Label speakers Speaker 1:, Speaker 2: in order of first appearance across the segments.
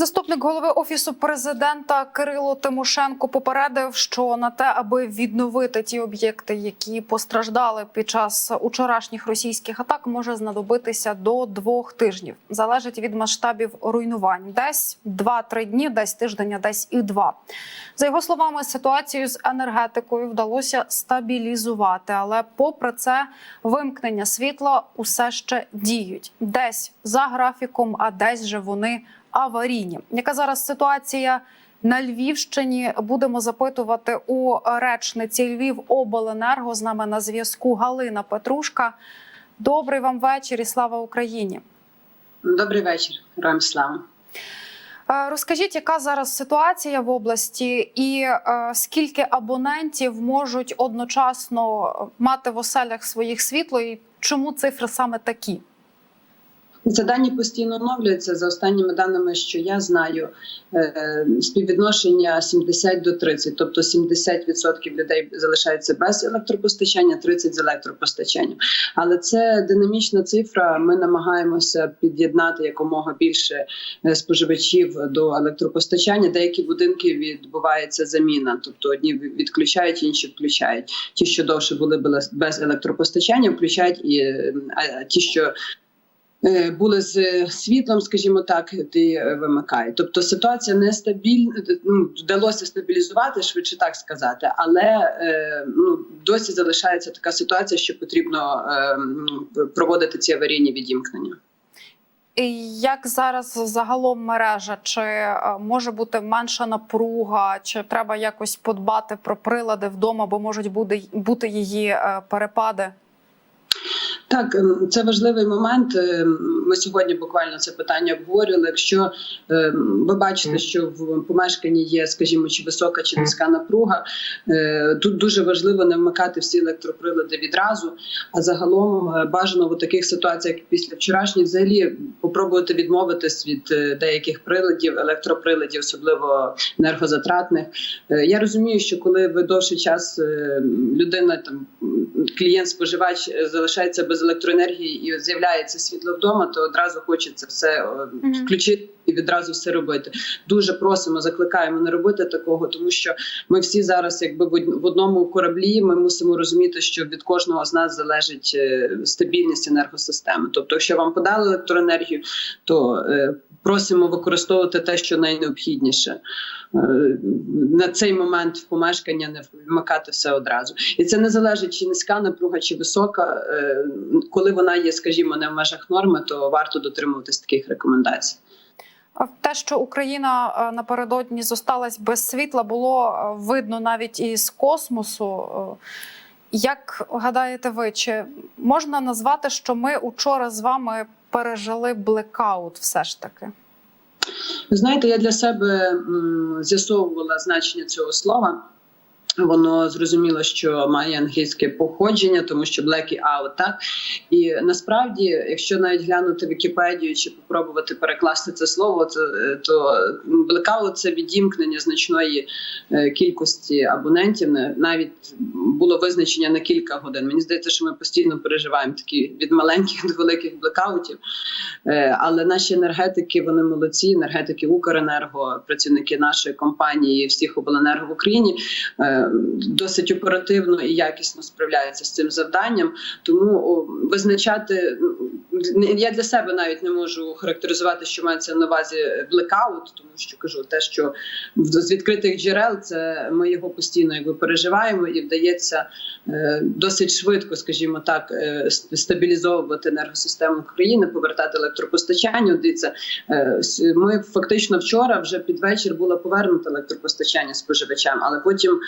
Speaker 1: Заступник голови офісу президента Кирило Тимошенко попередив, що на те, аби відновити ті об'єкти, які постраждали під час учорашніх російських атак, може знадобитися до двох тижнів. Залежить від масштабів руйнувань. Десь 2-3 дні, десь тиждень, десь і два. За його словами, ситуацію з енергетикою вдалося стабілізувати, але попри це вимкнення світла усе ще діють десь за графіком, а десь же вони аварійні. Яка зараз ситуація на Львівщині? Будемо запитувати у речниці Львів обленерго. З нами на зв'язку Галина Петрушка. Добрий вам вечір і слава Україні.
Speaker 2: Добрий вечір, героям слава.
Speaker 1: Е, Розкажіть, яка зараз ситуація в області, і е, скільки абонентів можуть одночасно мати в оселях своїх світло, і чому цифри саме такі?
Speaker 2: Це дані постійно оновлюються. За останніми даними, що я знаю, е, співвідношення 70 до 30, тобто 70% людей залишаються без електропостачання, 30 з електропостачанням. Але це динамічна цифра. Ми намагаємося під'єднати якомога більше е, споживачів до електропостачання. Деякі будинки відбувається заміна, тобто одні відключають, інші включають. Ті, що довше були без електропостачання, включають і е, а ті, що були з світлом, скажімо так, ти вимикають. Тобто ситуація нестабільна, ну, вдалося стабілізувати, швидше так сказати, але е, ну, досі залишається така ситуація, що потрібно е, проводити ці аварійні відімкнення.
Speaker 1: Як зараз загалом мережа? Чи е, може бути менша напруга, чи треба якось подбати про прилади вдома, бо можуть бути, її е, перепади?
Speaker 2: Так, ем, це важливий момент. Ем, Ми сьогодні буквально це питання обговорювали. Якщо ем, ви бачите, що в помешканні є, скажімо, чи висока, чи низька напруга, е, тут дуже важливо не вмикати всі електроприлади відразу. А загалом е, бажано в таких ситуаціях, як після вчорашніх, взагалі попробувати відмовитись від е, деяких приладів, електроприладів, особливо енергозатратних. Е, Я розумію, що коли ви довший час е, людина там клієнт-споживач е, залишається без електроенергії і з'являється світло вдома, то одразу хочеться все е, включити і відразу все робити. Дуже просимо, закликаємо не робити такого, тому що ми всі зараз, якби в одному кораблі, ми мусимо розуміти, що від кожного з нас залежить е, стабільність енергосистеми. Тобто, якщо вам подали електроенергію, то е, просимо використовувати те, що найнеобхідніше. Е, На цей момент в помешкання не вмикати все одразу, і це не залежить чи низька напруга, чи висока. Коли вона є, скажімо, не в межах норми, то варто дотримуватись таких рекомендацій.
Speaker 1: Те, що Україна е, напередодні зосталась без світла, було е, видно навіть із космосу. Е, Як гадаєте ви, чи можна назвати, що ми учора з вами пережили блекаут все ж таки?
Speaker 2: Знаєте, я для себе з'ясовувала значення цього слова. Воно зрозуміло, що має англійське походження, тому що black out, так і насправді, якщо навіть глянути Вікіпедію чи попробувати перекласти це слово, то, то blackout – це відімкнення значної е, кількості абонентів. Не- Навіть було визначення на кілька годин. Мені здається, що ми постійно переживаємо такі від маленьких до великих блекаутів. Е, Але наші енергетики вони молодці. Енергетики Укренерго, працівники нашої компанії, всіх обленерго в Україні е, досить оперативно і якісно справляються з цим завданням. Тому визначати я для себе навіть не можу характеризувати, що мається на увазі блекаут, тому що кажу те, що з відкритих джерел це ми його постійно якби переживаємо, і вдається е, досить швидко, скажімо так, е, стабілізовувати енергосистему країни, повертати електропостачання. Дивіться, е, ми фактично вчора вже під вечір було повернуто електропостачання споживачам, але потім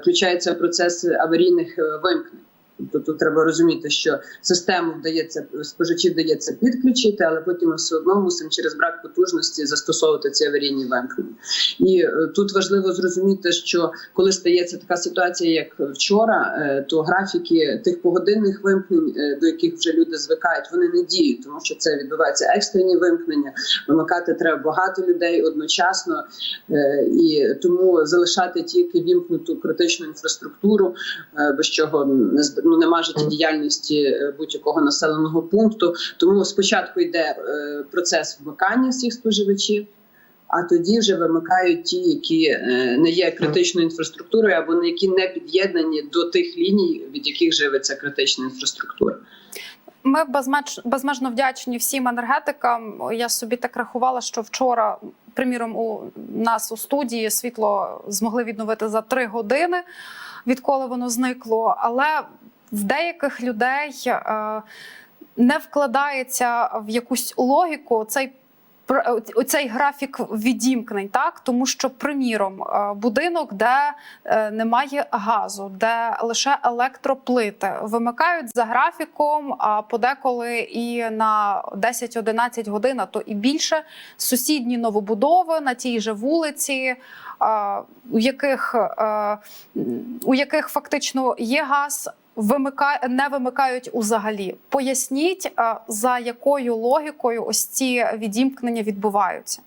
Speaker 2: включається процес аварійних е, вимкнень. Тобто тут треба розуміти, що систему вдається споживачів вдається підключити, але потім ми все одно мусимо через брак потужності застосовувати ці аварійні вимкнення. І е, тут важливо зрозуміти, що коли стається така ситуація, як вчора, е, то графіки тих погодинних вимкнень, е, до яких вже люди звикають, вони не діють, тому що це відбувається екстрені вимкнення. Вимикати треба багато людей одночасно, і тому залишати тільки вімкнуту критичну інфраструктуру, без чого не зб- ну, нема життєдіяльності е, будь-якого населеного пункту. Тому спочатку йде е, процес вмикання всіх споживачів. а тоді вже вимикають ті, які е, не є критичною інфраструктурою, або не які не під'єднані до тих ліній, від яких живиться критична інфраструктура.
Speaker 1: Ми безмеж, безмежно вдячні всім енергетикам. Я собі так рахувала, що вчора, приміром, у нас у студії світло змогли відновити за три години, відколи воно зникло. Але в деяких людей е, не вкладається в якусь логіку цей. Оцей графік відімкнень, так тому що, приміром, е, будинок, де е, немає газу, де лише електроплити вимикають за графіком, а подеколи і на 10-11 годин, а то і більше сусідні новобудови на тій же вулиці, у яких, у яких фактично є газ. Вимикає не вимикають узагалі. Поясніть, е, за якою логікою ось ці відімкнення відбуваються.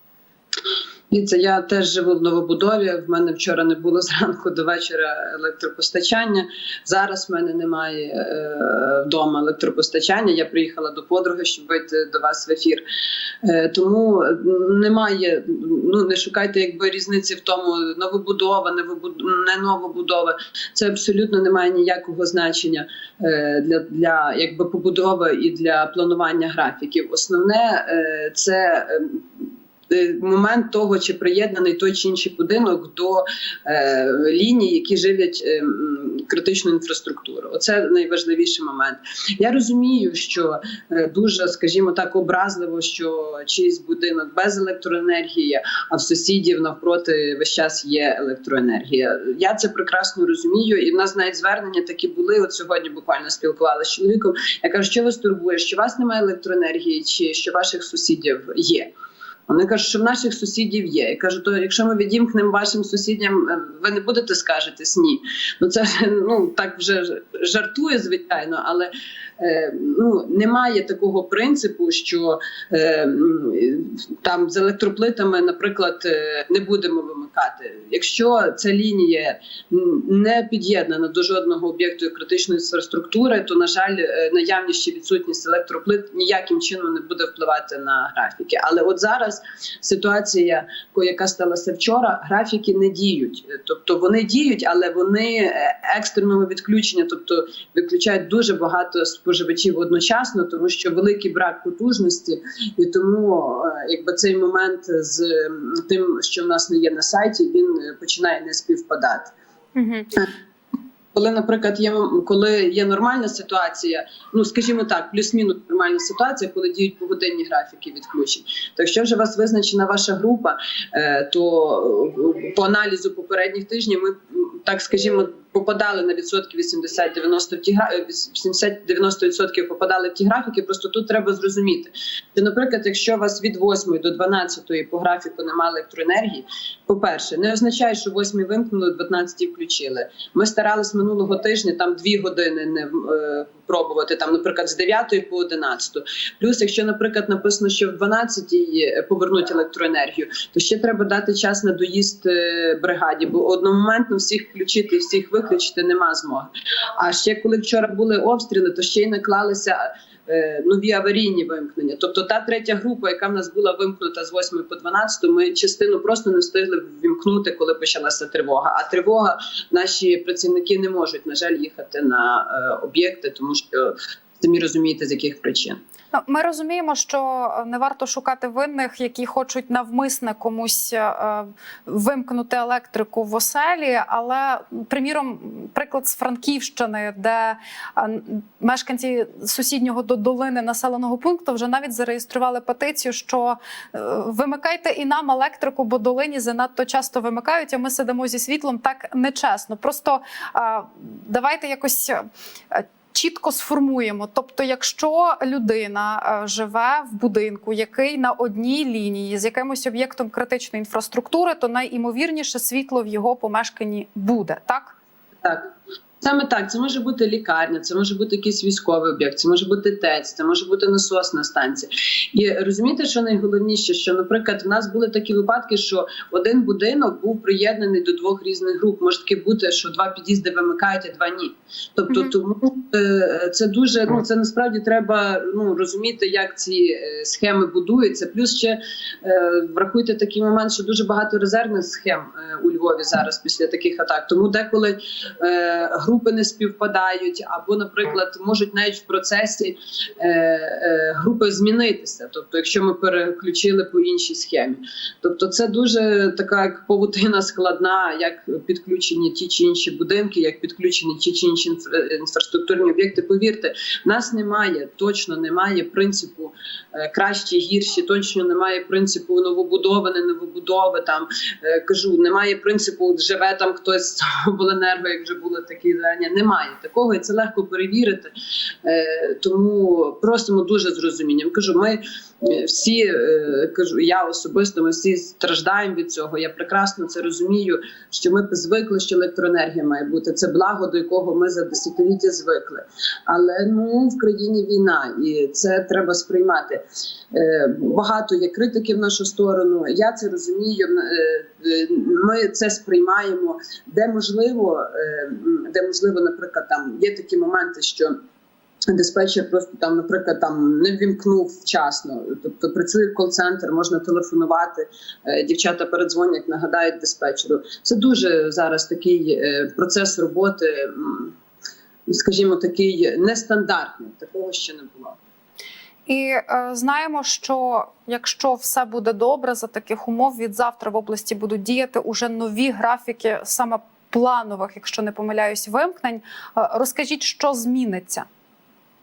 Speaker 2: Дивіться, я теж живу в новобудові. В мене вчора не було зранку до вечора електропостачання. Зараз в мене немає е, вдома електропостачання. Я приїхала до подруги, щоб вийти до вас в ефір. Е, тому немає. Ну не шукайте якби різниці в тому, новобудова, не новобудова. Це абсолютно не має ніякого значення е, для, для якби побудови і для планування графіків. Основне е, це. Е, Момент того, чи приєднаний той чи інший будинок до е, ліній, які живлять е, критичну інфраструктуру. Оце найважливіший момент. Я розумію, що е, дуже, скажімо так, образливо, що чийсь будинок без електроенергії, а в сусідів навпроти весь час є електроенергія. Я це прекрасно розумію, і в нас навіть звернення такі були. От сьогодні буквально спілкувалася з чоловіком. Я кажу, що вас турбує, що вас немає електроенергії, чи що ваших сусідів є. Вони кажуть, що в наших сусідів є. Я кажу, то якщо ми відімкнемо вашим сусідям, е, ви не будете скажетись ні. Ну це ну так вже жартує, звичайно, але ну немає такого принципу, що е, там з електроплитами, наприклад, е, не будемо вимикати. Якщо ця лінія не під'єднана до жодного об'єкту критичної інфраструктури, то на жаль, е, наявність чи відсутність електроплит ніяким чином не буде впливати на графіки. Але от зараз ситуація, яка сталася вчора, графіки не діють. Е, Тобто вони діють, але вони е, екстреного відключення, тобто виключають дуже багато споживачів одночасно, тому що великий брак потужності, і тому е, якби цей момент з тим, що в нас не є на сайті, він е, починає не співпадати.
Speaker 1: Угу.
Speaker 2: Коли, наприклад, є коли є нормальна ситуація, ну скажімо так, плюс-мінус нормальна ситуація, коли діють погодинні графіки відключень. То якщо вже у вас визначена ваша група, е, то по аналізу попередніх тижнів ми так скажімо. Попадали на відсотки 80-90 ті гра- е, 80-90 відсотків попадали в ті графіки. Просто тут треба зрозуміти, що, наприклад, якщо вас від 8 до 12 по графіку немає електроенергії, по-перше, не означає, що 8 вимкнули, 12 включили. Ми старались минулого тижня там дві години не е, пробувати, там, наприклад, з 9 по 11. Плюс, якщо, наприклад, написано, що в 12 повернуть електроенергію, то ще треба дати час на доїзд е, бригаді, бо одномоментно всіх включити, всіх виключити нема змоги. А ще коли вчора були обстріли, то ще й наклалися. е, Нові аварійні вимкнення, тобто та третя група, яка в нас була вимкнута з 8 по 12, ми частину просто не встигли вимкнути, коли почалася тривога. А тривога наші працівники не можуть на жаль їхати на е, об'єкти, тому що самі розумієте з яких причин.
Speaker 1: Ну, Ми розуміємо, що не варто шукати винних, які хочуть навмисне комусь е, вимкнути електрику в оселі. Але, приміром, приклад з Франківщини, де е, мешканці сусіднього до долини населеного пункту вже навіть зареєстрували петицію, що е, вимикайте і нам електрику, бо долині занадто часто вимикають. А ми сидимо зі світлом так нечесно. Просто е, давайте якось. Чітко сформуємо. Тобто, якщо людина е, живе в будинку, який на одній лінії з якимось об'єктом критичної інфраструктури, то найімовірніше світло в його помешканні буде, так?
Speaker 2: Так, Саме так, це може бути лікарня, це може бути якийсь військовий об'єкт, це може бути ТЕЦ, це може бути насосна станція. І розумієте, що найголовніше, що, наприклад, в нас були такі випадки, що один будинок був приєднаний до двох різних груп. Може таки бути, що два під'їзди вимикають, а два ні. Тобто,
Speaker 1: Мгм.
Speaker 2: тому е, це дуже ну це насправді треба ну розуміти, як ці е, схеми будуються. Плюс ще е, врахуйте такий момент, що дуже багато резервних схем у Львові зараз після таких атак. Тому деколи групи не співпадають, або, наприклад, можуть навіть в процесі е, е, групи змінитися. Тобто, якщо ми переключили по іншій схемі, тобто це дуже така як павутина складна, як підключені ті чи інші будинки, як підключені ті чи інші інфра- інфраструктурні об'єкти. Повірте, в нас немає точно немає принципу е, кращі, гірші, точно немає принципу новобудови, не новобудови. Там е, кажу, немає принципу живе там хтось в обленерго, як вже було такі звернення. Немає такого, і це легко перевірити. Е, Тому просимо дуже з розумінням. Кажу, ми всі е, кажу, я особисто, ми всі страждаємо від цього. Я прекрасно це розумію. Що ми звикли, що електроенергія має бути. Це благо, до якого ми за десятиліття звикли. Але ну в країні війна, і це треба сприймати. Е, Багато є критики в нашу сторону. Я це розумію. Е, Ми це сприймаємо, де можливо, де можливо, наприклад, там є такі моменти, що. Диспетчер просто там, наприклад, там не ввімкнув вчасно. Тобто працює кол-центр, можна телефонувати. е, Дівчата передзвонять, нагадають диспетчеру. Це дуже зараз такий е, процес роботи, скажімо, такий нестандартний. Такого ще не було.
Speaker 1: І е, знаємо, що якщо все буде добре за таких умов, від завтра в області будуть діяти уже нові графіки, саме планових, якщо не помиляюсь, вимкнень. Е, розкажіть, що зміниться?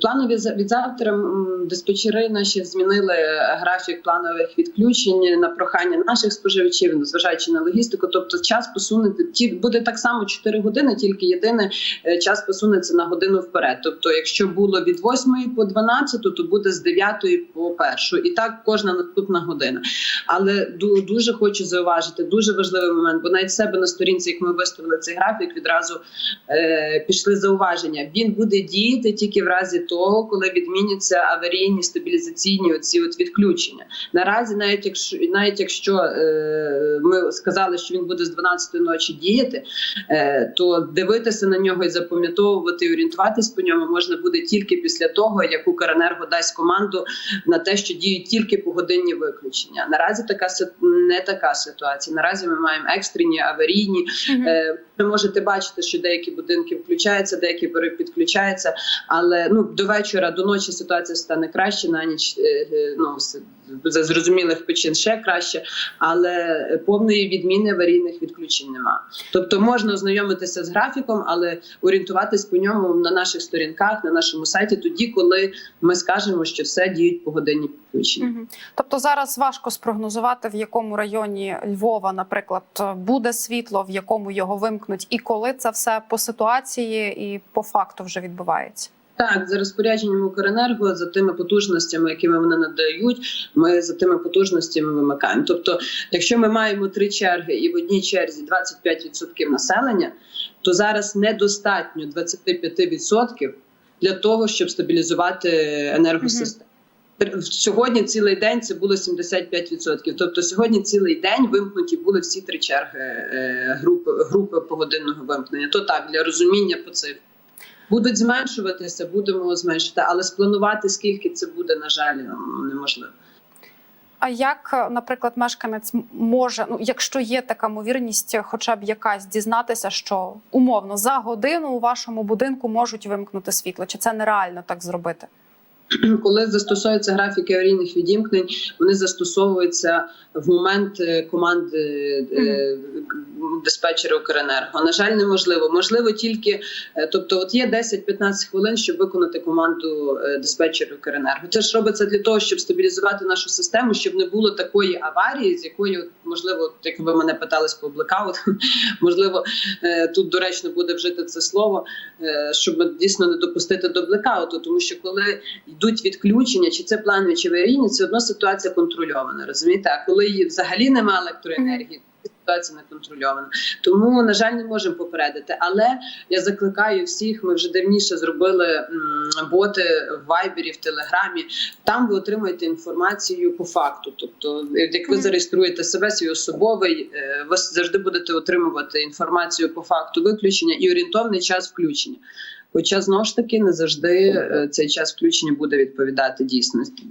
Speaker 2: Планові за- від завтра диспетчери наші змінили графік планових відключень на прохання наших споживачів, незважаючи на логістику. Тобто, час посунути буде так само 4 години, тільки єдине е, час посунеться на годину вперед. Тобто, якщо було від 8 по 12, то буде з 9 по 1. І так кожна наступна година. Але ду- дуже хочу зауважити, дуже важливий момент, бо навіть себе на сторінці, як ми виставили цей графік, відразу е, пішли зауваження. Він буде діяти тільки в разі того, коли відміняться аварійні стабілізаційні оці от відключення. Наразі, навіть якщо навіть якщо е, ми сказали, що він буде з 12 ночі діяти, е, то дивитися на нього і запам'ятовувати і орієнтуватись по ньому можна буде тільки після того, як Укренерго дасть команду на те, що діють тільки погодинні виключення. Наразі така не така ситуація. Наразі ми маємо екстрені аварійні. Е, Ви можете бачити, що деякі будинки включаються, деякі підключаються, але ну до вечора, до ночі ситуація стане краще. На ніч е, е, ну за зрозумілих причин ще краще, але повної відміни аварійних відключень нема. Тобто можна ознайомитися з графіком, але орієнтуватись по ньому на наших сторінках, на нашому сайті, тоді, коли ми скажемо, що все діють погодинні підключення.
Speaker 1: Мгм. Тобто зараз важко спрогнозувати, в якому районі Львова, наприклад, буде світло, в якому його вимкнуть, і коли це все по ситуації і по факту вже відбувається.
Speaker 2: Так, за розпорядженням Укренерго, за тими потужностями, якими вони надають, ми за тими потужностями вимикаємо. Тобто, якщо ми маємо три черги і в одній черзі 25% населення, то зараз недостатньо 25% для того, щоб стабілізувати енергосистему. Сьогодні цілий день це було 75%. Тобто сьогодні цілий день вимкнуті були всі три черги е, групи групи погодинного вимкнення. То так для розуміння по цифрах. Будуть зменшуватися, будемо зменшувати, але спланувати скільки це буде, на жаль, м, неможливо.
Speaker 1: А як, наприклад, мешканець може, ну якщо є така ймовірність, хоча б якась дізнатися, що умовно за годину у вашому будинку можуть вимкнути світло, чи це нереально так зробити?
Speaker 2: Коли застосовуються графіки аварійних відімкнень, вони застосовуються в момент е, команди е, диспетчера Укренерго. На жаль, неможливо. Можливо, тільки е, тобто, от є 10-15 хвилин, щоб виконати команду е, диспетчера Укренерго. Це ж робиться для того, щоб стабілізувати нашу систему, щоб не було такої аварії, з якої от, можливо, як ви мене питались по блекаут, можливо, е, тут доречно буде вжити це слово, е, щоб дійсно не допустити до блекауту, тому що коли йдуть відключення, чи це планові, чи аварійні, це одна ситуація контрольована. Розумієте? А коли її взагалі немає електроенергії, ситуація не контрольована. Тому на жаль, не можемо попередити. Але я закликаю всіх. Ми вже давніше зробили боти в Вайбері, в Телеграмі. Там ви отримаєте інформацію по факту. Тобто, як ви зареєструєте себе, свій особовий, е, ви завжди будете отримувати інформацію по факту виключення і орієнтовний час включення. Хоча знову ж таки не завжди е, цей час включення буде відповідати дійсності.